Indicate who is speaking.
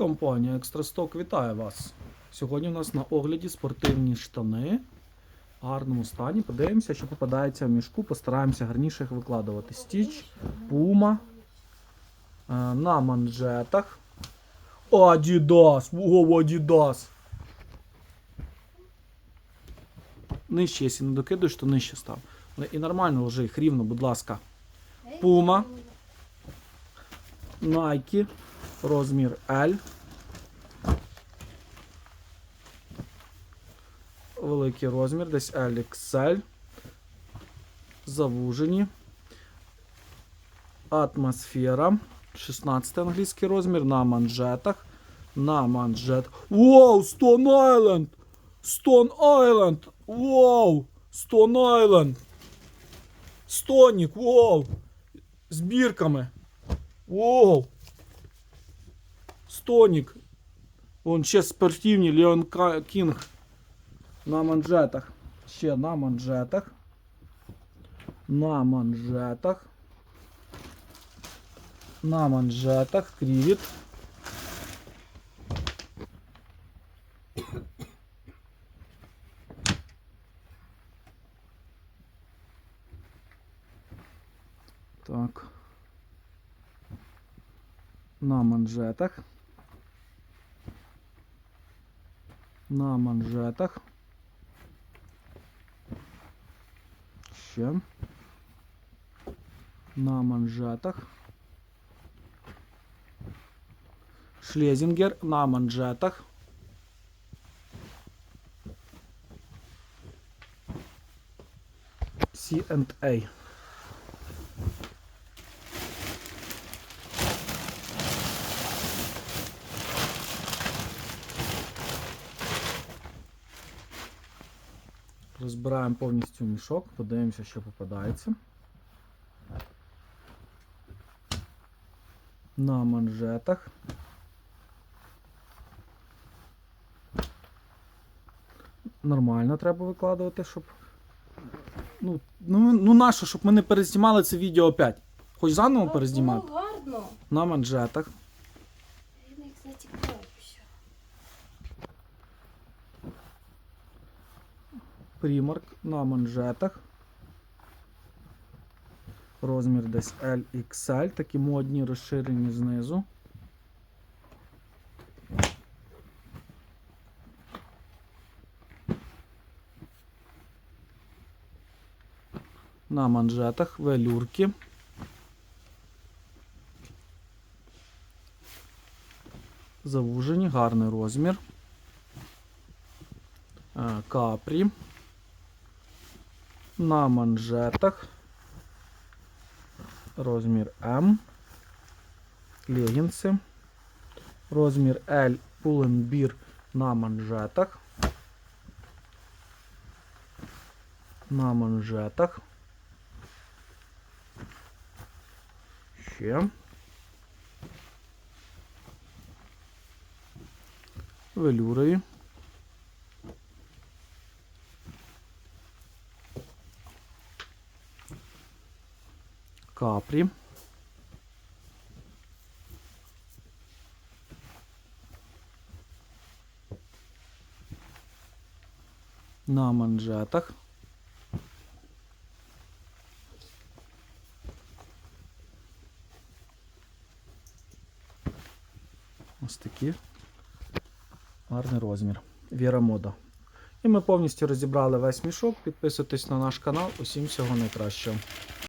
Speaker 1: Компанія Екстрасток вітає вас. Сьогодні у нас на огляді спортивні штани в гарному стані. Подивимося, що попадається в мішку. Постараємося гарніше їх викладувати. Стіч, пума е, на манжетах. Адідас! Вов, Адідас! Нижче, якщо не докидуєш, то нижче став. І нормально ложи їх рівно, будь ласка. Пума. Nike, розмір L. Великий розмір, десь LXL. Завужені. Атмосфера. 16 англійський розмір на манжетах. На манжет. Вау! Stone Island! Stone Island! Вау! Stone Island! Стонік, вау! З бірками. Воу! Стонік. Вон ще спортивні Леон Ка- Кінг. На манжетах. Ще на манжетах. На манжетах. На манжетах. Крівіт. Так. На манжетах. На манжетах. Ще. На манжетах. Шлезінгер на манжетах. C&A. Розбираємо повністю мішок, подивимося, що попадається. На манжетах. Нормально треба викладувати, щоб. Ну, ну, ну нащо, щоб ми не перезнімали це відео опять. Хоч заново перезнімати.
Speaker 2: Ну, гарно.
Speaker 1: На манжетах.
Speaker 2: Їх затікає
Speaker 1: Примарк на манжетах. Розмір десь LXL, такі модні розширені знизу. На манжетах велюрки. Завужені, гарний розмір. Е, Капрі на манжетах. Розмір М. Легінси. Розмір L пуленбір на манжетах. На манжетах. Ще. Велюрові. Капрі. На манжетах. Ось такі. Гарний розмір. Віра мода. І ми повністю розібрали весь мішок. Підписуйтесь на наш канал. Усім всього найкращого.